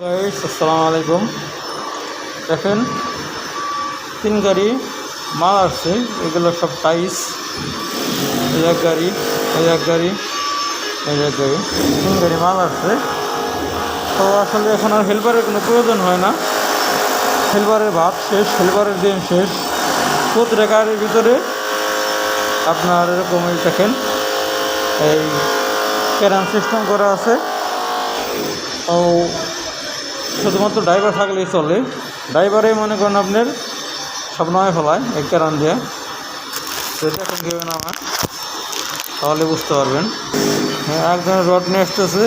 আসসালামু আলাইকুম দেখেন, তিন গাড়ি মাল আসছে এগুলো সব টাইস এই এক গাড়ি এই এক গাড়ি এই এক গাড়ি। তিন গাড়ি মাল আসছে তো আসলে এখন আর হেল্পারের কোনো প্রয়োজন হয় না। হেল্পারের ভাত শেষ হেল্পারের দিন শেষ। প্রতিটা গাড়ির ভিতরে আপনার এরকম এই দেখেন, এই ক্যারাম সিস্টেম করা আছে। ও শুধুমাত্র ড্রাইভার থাকলেই চলে। ড্রাইভারে মনে করেন আপনার সব নয় ফেলায়, এক ক্যারান দিয়ে। সেটা এখন কেউ নামায় তাহলে বুঝতে পারবেন। হ্যাঁ একজনের রড নিয়ে আসতেছে।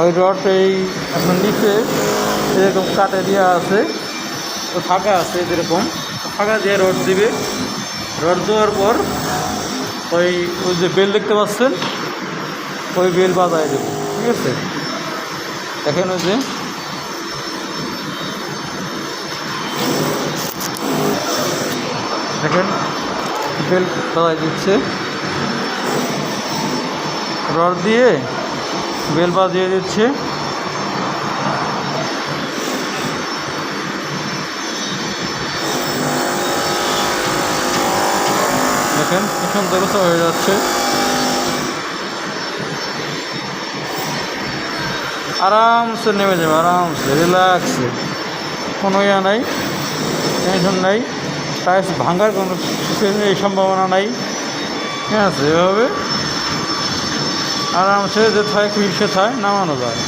ওই রড এই আপনার নিচে এরকম কাটে দেওয়া আছে তো ফাঁকা আছে যেরকম। ফাঁকা দিয়ে রড দিবে। রড দেওয়ার পর ওই ওই যে বেল দেখতে পাচ্ছেন, ওই বেল বাজায় দেবে। ঠিক আছে? দেখেন ওই যে দেখেন বেল বাজায় দিচ্ছে। রড দিয়ে বেল বাজিয়ে দিচ্ছে। দেখেন কি সুন্দর হয়ে যাচ্ছে। আরামসে নেমে যাবে, আরামসে রিল্যাক্সে কোনো ইয়ে নাই টেনশন নাই। টাইস ভাঙার কোনো এই সম্ভাবনা নাই। ঠিক আছে, এভাবে। আরামসে যে থায় সে থায়, নামানো যায়।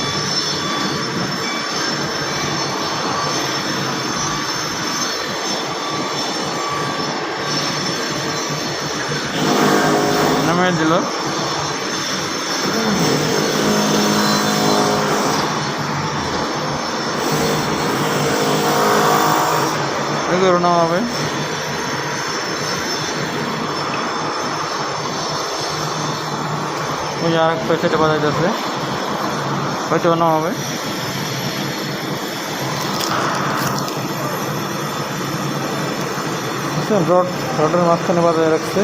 নামিয়ে দিল। এগুলো নামাবে। ওই আর এক পয়সাটা বাজাইতেছে হয়তো নামাবে রড রডের মাঝখানে বাজায় রাখছে।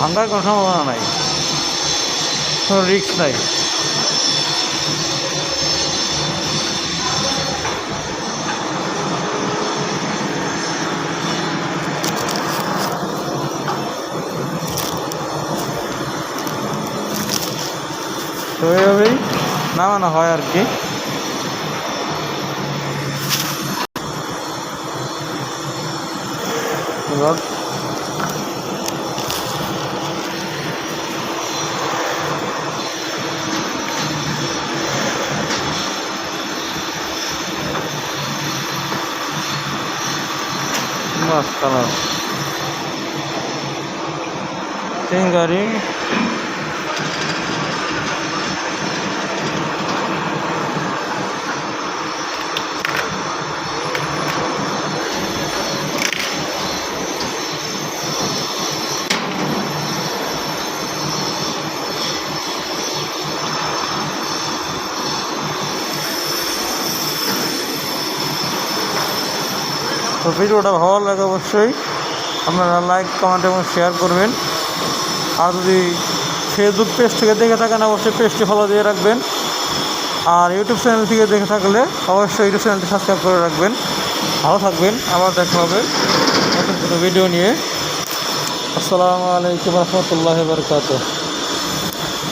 ভাঙ্গার কোনো সম্ভাবনা নাই। কোনো রিস্ক নাই। তো এইভাবেই নামানো হয় আর কি। রড মাছ কালার তিন তো ভিডিওটা ভালো লাগে অবশ্যই। আপনারা লাইক কমেন্ট এবং শেয়ার করবেন। আর যদি ফেসবুক পেজ থেকে দেখে থাকেন, অবশ্যই পেজটি ফলো দিয়ে রাখবেন। আর ইউটিউব চ্যানেল থেকে দেখে থাকলে অবশ্যই ইউটিউব চ্যানেলটি সাবস্ক্রাইব করে রাখবেন। ভালো থাকবেন, আবার দেখা হবে নতুন কোনো ভিডিও নিয়ে। আসসালামু আলাইকুম রহমতুল্লাহ বরকাত